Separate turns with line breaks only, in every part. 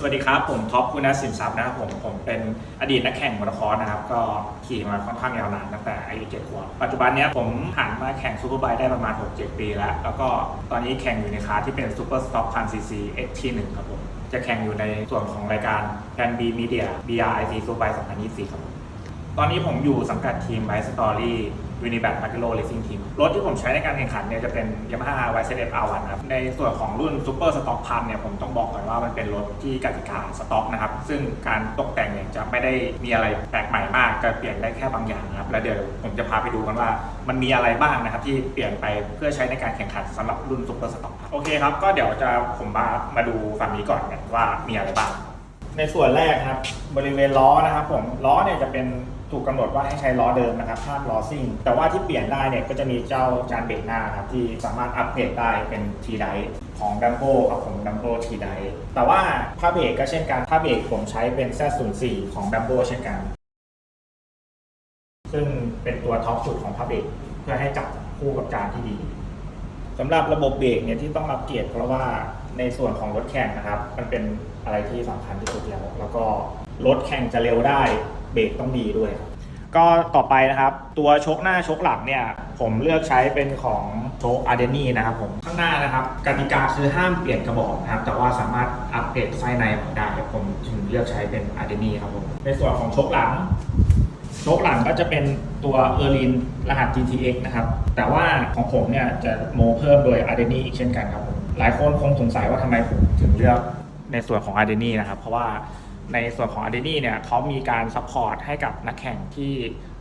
สวัสดีครับ ผมท็อปคุณนัทสินทรัพย์นะครับผมผมเป็นอดีตนักแข่งมอเตอร์คอร์สนะครับ ก็ขี่มาค่อนข้างยาวนานตั้งแต่อายุ7ขวบปัจจุบันเนี้ยผมหันมาแข่งซูเปอร์ไบค์ได้ประมาณ 6-7 ปีแล้ว แล้วก็ตอนนี้แข่งอยู่ในคลาสที่เป็นซูเปอร์สต็อกพันซีซี XT1 ครับผมจะแข่งอยู่ในส่วนของรายการแกนบีมีเดีย BRIC ซูเปอร์ไบค์2024 ครับผมตอนนี้ผมอยู่สังกัดทีม b i s t o r y u n i b a t m a r k e l o Racing Team รถที่ผมใช้ในการแข่งขันเนี่ยจะเป็น Yamaha YZF R1 นะครับ ในส่วนของรุ่น Super Stock พันเนี่ยผมต้องบอกก่อนว่ามันเป็นรถที่กติกาสต็อกนะครับ ซึ่งการตกแต่งเนี่ยจะไม่ได้มีอะไรแปลกใหม่มากจะเปลี่ยนได้แค่บางอย่างนะครับ แล้วเดี๋ยวผมจะพาไปดูกันว่ามันมีอะไรบ้างนะครับที่เปลี่ยนไปเพื่อใช้ในการแข่งขันสำหรับรุ่น Super Stock โอเคครับก็เดี๋ยวจะผมมามาดูฝั่งนี้ก่อนกันว่ามีอะไรบ้างในส่วนแรกครับบริเวณล้อนะครับผมล้อเนี่ยจะเป็น ถูกกำหนดว่าให้ใช้ล้อเดิมนะครับห้ามล้อซิ่ง แต่ว่าที่เปลี่ยนได้เนี่ยก็จะมีเจ้าจานเบรกหน้าครับที่สามารถอัปเกรดได้เป็นทีไดของดัมโบครับผมดัมโบทีไดแต่ว่าผ้าเบรกก็เช่นกันผ้าเบรกผมใช้เป็น Z04 ของดัมโบเช่นกัน ซึ่งเป็นตัวท็อปสุดของผ้าเบรกเพื่อให้จับคู่กับจานที่ดีสำหรับระบบเบรกเนี่ยที่ต้องอัปเกรดเพราะว่าในส่วนของรถแข่งนะครับ มันเป็นอะไรที่สำคัญที่สุดแล้ว แล้วก็ รถแข่งจะเร็วได้เบรกต้องดีด้วยครับก็ต่อไปนะครับ ตัวชคหน้าชคหลังเนี่ย ผมเลือกใช้เป็นของโชคอาร์เดนี่นะครับผมข้างหน้านะครับกติกาคือห้ามเปลี่ยนกระบอกนะครับ แต่ว่าสามารถอัปเกรดไส้ในออกได้ผมจึงเลือกใช้เป็นอาร์เดนี่ครับผมในส่วนของชคหลังโชคหลังก็จะเป็นตัวเออร์ลินรหัส GTX นะครับ แต่ว่าของผมเนี่ยจะโมเพิ่มโดย a r d e n i อีกเช่นกันครับผม หลายคนคงสงสัยว่าทำไมผมถึงเลือกในส่วนของ a r d e n i นะครับ เพราะว่า ในส่วนของ a r d e n i เนี่ยเขามีการซัพพอร์ตให้กับนักแข่งที่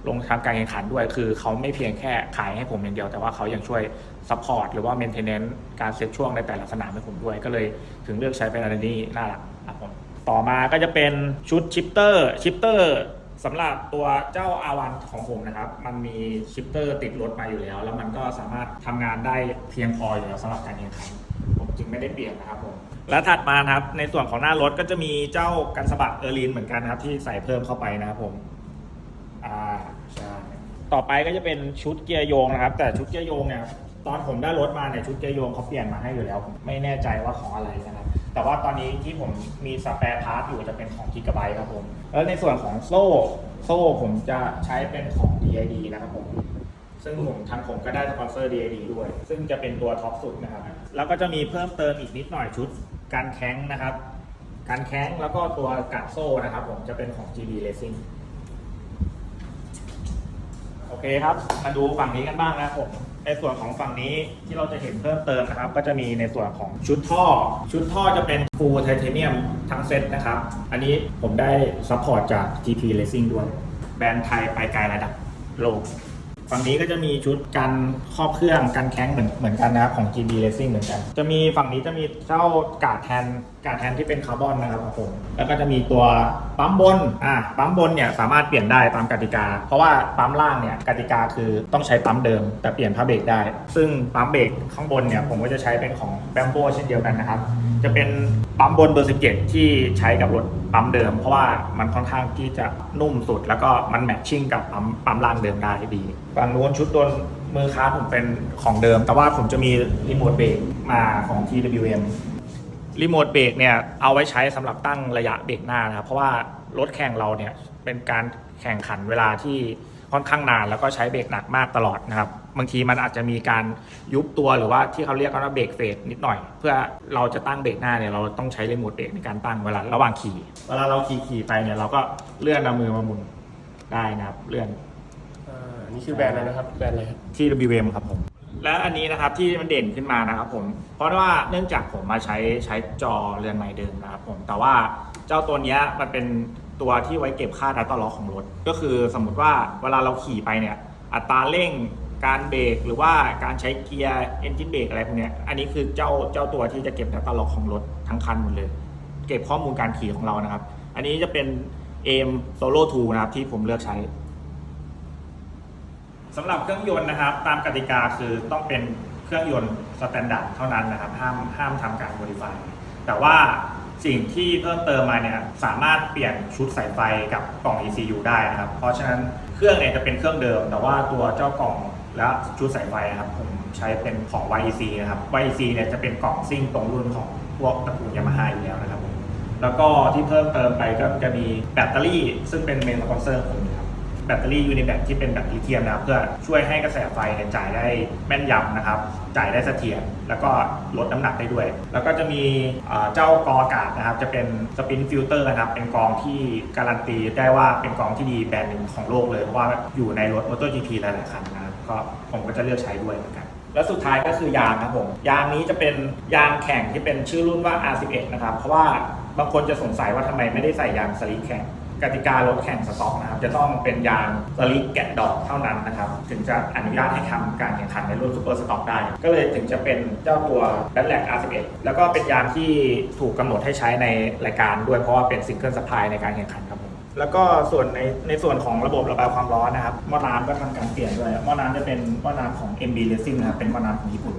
ลงทำการแข่งขันด้วย คือเขาไม่เพียงแค่ขายให้ผมอย่างเดียว แต่ว่าเขายังช่วยซัพพอร์ตหรือว่า maintenance การเซตช่วงในแต่ละสนามให้ผมด้วย ก็เลยถึงเลือกใช้เป็น a r d e n i น่ารักครับผมต่อมาก็จะเป็นชุดชิปเตอร์ชิปเตอร์สำหรับตัวเจ้า R1 ของผมนะครับ มันมีชิปเตอร์ติดรถมาอยู่แล้ว แล้วมันก็สามารถทำงานได้เพียงพออยู่แล้วสำหรับการแข่งขัน จึงไม่ได้เปลี่ยนนะครับผมและถัดมานะครับในส่วนของหน้ารถก็จะมีเจ้ากันสะบัดเออร์ลินเหมือนกันนะครับที่ใส่เพิ่มเข้าไปนะครับผมอ่าใช่ต่อไปก็จะเป็นชุดเกียร์โยงนะครับ แต่ชุดเกียร์โยงเนี่ยตอนผมได้รถมาเนี่ยชุดเกียร์โยงเขาเปลี่ยนมาให้อยู่แล้วผมไม่แน่ใจว่าของอะไรนะครับแต่ว่าตอนนี้ที่ผมมีสแปร์พาร์ทอยู่จะเป็นของกิกะไบต์ครับผมแล้วในส่วนของโซ่โซ่ผมจะใช้เป็นของ DID นะครับผม ซึ่งผมทางผมก็ได้สปอนเซอร์ DID ด้วย ซึ่งจะเป็นตัวท็อปสุดนะครับ แล้วก็จะมีเพิ่มเติมอีกนิดหน่อยชุดการแข้งนะครับ การแข้งแล้วก็ตัวกัดโซ่นะครับ ผมจะเป็นของ GB Racing โอเคครับ มาดูฝั่งนี้กันบ้างนะครับผม ในส่วนของฝั่งนี้ที่เราจะเห็นเพิ่มเติมนะครับ ก็จะมีในส่วนของชุดท่อ ชุดท่อจะเป็นฟูลไทเทเนียมทั้งเซตนะครับ อันนี้ผมได้ซัพพอร์ตจาก GP Racing ด้วย แบรนด์ไทยไปไกลระดับโลก ฝั่งนี้ก็จะมีชุดกันครอบเครื่องกันแข้งเหมือนเหมือนกันนะครับของ GB Racing เหมือนกัน จะมีฝั่งนี้จะมีเจ้ากาดแทนกาดแทนที่เป็นคาร์บอนนะครับของผมแล้วก็จะมีตัวปั๊มบนอ่าปั๊มบนเนี่ยสามารถเปลี่ยนได้ตามกติกา เพราะว่าปั๊มล่างเนี่ยกติกาคือต้องใช้ปั๊มเดิม แต่เปลี่ยนผ้าเบรกได้ ซึ่งปั๊มเบรกข้างบนเนี่ยผมก็จะใช้เป็นของแบมโบเช่นเดียวกันนะครับ จะเป็นปั๊มบนเบอร์ 17 ที่ใช้กับรถปั๊มเดิม เพราะว่ามันค่อนข้างที่จะนุ่มสุด แล้วก็มันแมทชิ่งกับปั๊มปั๊มล่างเดิมได้ดีฝั่งนู้นชุดโดนมือค้าผมเป็นของเดิม แต่ว่าผมจะมีรีโมทเบรกมาของ TWM รีโมทเบรกเนี่ยเอาไว้ใช้สำหรับตั้งระยะเบรกหน้านะครับเพราะว่ารถแข่งเราเนี่ยเป็นการแข่งขันเวลาที่ค่อนข้างนาน แล้วก็ใช้เบรกหนักมากตลอดนะครับ บางทีมันอาจจะมีการยุบตัวหรือว่าที่เขาเรียกกันว่าเบรกเฟสนิดหน่อย เพื่อเราจะตั้งเบรกหน้าเนี่ยเราต้องใช้รีโมทเบรกในการตั้งเวลาระหว่างขี่เวลาเราขี่ขี่ไปเนี่ยเราก็เลื่อนเอามือมาหมุนได้นะครับเลื่อน
อ่านี่คือแบรนด์อะไรนะครับแบรนด์อะไรครับ
ที่ WM ครับผมและอันนี้นะครับที่มันเด่นขึ้นมานะครับผมเพราะว่าเนื่องจากผมมาใช้ใช้จอเรือนใหม่เดิมนะครับผมแต่ว่าเจ้าตัวเนี้ยมันเป็นตัวที่ไว้เก็บค่าดัตตอล็อกของรถ ก็คือสมมติว่าเวลาเราขี่ไปเนี่ยอัตราเร่ง การเบรกหรือว่าการใช้เกียร์เอนจินเบรกอะไรพวกนี้อันนี้คือเจ้าเจ้าตัวที่จะเก็บดัตตอล็อกของรถทั้งคันหมดเลย เก็บข้อมูลการขี่ของเรานะครับ อันนี้จะเป็น AIM Solo 2นะครับที่ผมเลือกใช้สำหรับเครื่องยนต์นะครับ ตามกติกาคือต้องเป็นเครื่องยนต์สแตนดาร์ดเท่านั้นนะครับ ห้ามห้ามทำการ modify แต่ว่าสิ่งที่เพิ่มเติมมาเนี่ยสามารถเปลี่ยนชุดสายไฟกับกล่อง ECU ได้นะครับ เพราะฉะนั้นเครื่องเนี่ยจะเป็นเครื่องเดิม แต่ว่าตัวเจ้ากล่อง และชุดสายไฟนะครับผมใช้เป็นของ YEC นะครับ YEC เนี่ยจะเป็นกล่องซิ่งตรงรุ่นของพวกตระกูลยามาฮ่าอยู่แล้วนะครับผมแล้วก็ที่เพิ่มเติมไปก็จะมีแบตเตอรี่ ซึ่งเป็นเมนสปอนเซอร์ของผมนะครับแบตเตอรี่ยูนิแบตที่เป็นแบตลิเธียมนะครับเพื่อช่วยให้กระแสไฟเนี่ยจ่ายได้แม่นยำนะครับ จ่ายได้เสถียรแล้วก็ลดน้ำหนักได้ด้วย แล้วก็จะมีเจ้ากรองอากาศนะครับ จะเป็นสปินฟิลเตอร์นะครับ เป็นกรองที่การันตีได้ว่าเป็นกรองที่ดีแบรนด์หนึ่งของโลกเลยเพราะว่าอยู่ในรถมอเตอร์จีพีหลายๆคันนะ ก็ผมก็จะเลือกใช้ด้วยเหมือนกัน แล้วสุดท้ายก็คือยางครับผมยางนี้จะเป็นยางแข่งที่เป็นชื่อรุ่นว่า R11 นะครับเพราะว่าบางคนจะสงสัยว่าทำไมไม่ได้ใส่ยางสลิกแข่งกติการถแข่งสต็อกนะครับจะต้องเป็นยางสลิกแกะดอกเท่านั้นนะครับถึงจะอนุญาตให้ทำการแข่งขันในรุ่นซูเปอร์สต็อกได้ ก็เลยถึงจะเป็นเจ้าตัวแบทแลก R11 แล้วก็เป็นยางที่ถูกกำหนดให้ใช้ในรายการด้วยเพราะว่าเป็นซิงเกิลสปายในการแข่งขันครับผม แล้วก็ส่วนในในส่วนของระบบระบายความร้อนนะครับหม้อน้ำก็ทำการเปลี่ยนด้วยหม้อน้ำจะเป็นหม้อน้ำของ MB Racing นะครับเป็นหม้อน้ำของญี่ปุ่น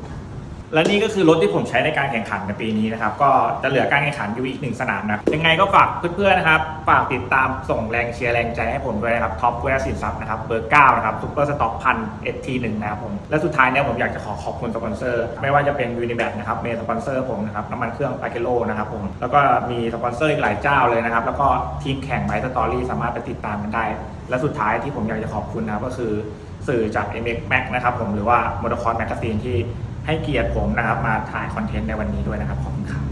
และนี่ก็คือรถที่ผมใช้ในการแข่งขันในปีนี้นะครับ ก็จะเหลือการแข่งขันอยู่อีกหนึ่งสนามนะยังไงก็ฝากเพื่อนๆนะครับ ฝากติดตามส่งแรงเชียร์แรงใจให้ผมด้วยนะครับท็อปเวสสินทรัพย์นะครับเบอร์9นะครับซูเปอร์สต็อกพันเอทีหนึ่งนะครับผมและสุดท้ายเนี่ยผมอยากจะขอขอบคุณสปอนเซอร์ ไม่ว่าจะเป็นยูนิแบนะครับเมย์สปอนเซอร์ผมนะครับน้ำมันเครื่องปาเกโลนะครับผมแล้วก็มีสปอนเซอร์อีกหลายเจ้าเลยนะครับแล้วก็ทีมแข่งไมสตอรี่สามารถไปติดตามกันได้ และสุดท้ายที่ผมอยากจะขอบคุณนะครับก็คือสื่อจาก MX Max นะครับผมหรือว่า m o t o r c o r s Magazine ที่ ให้เกียรติผมนะครับมาถ่ายคอนเทนต์ในวันนี้ด้วยนะครับขอบคุณครับ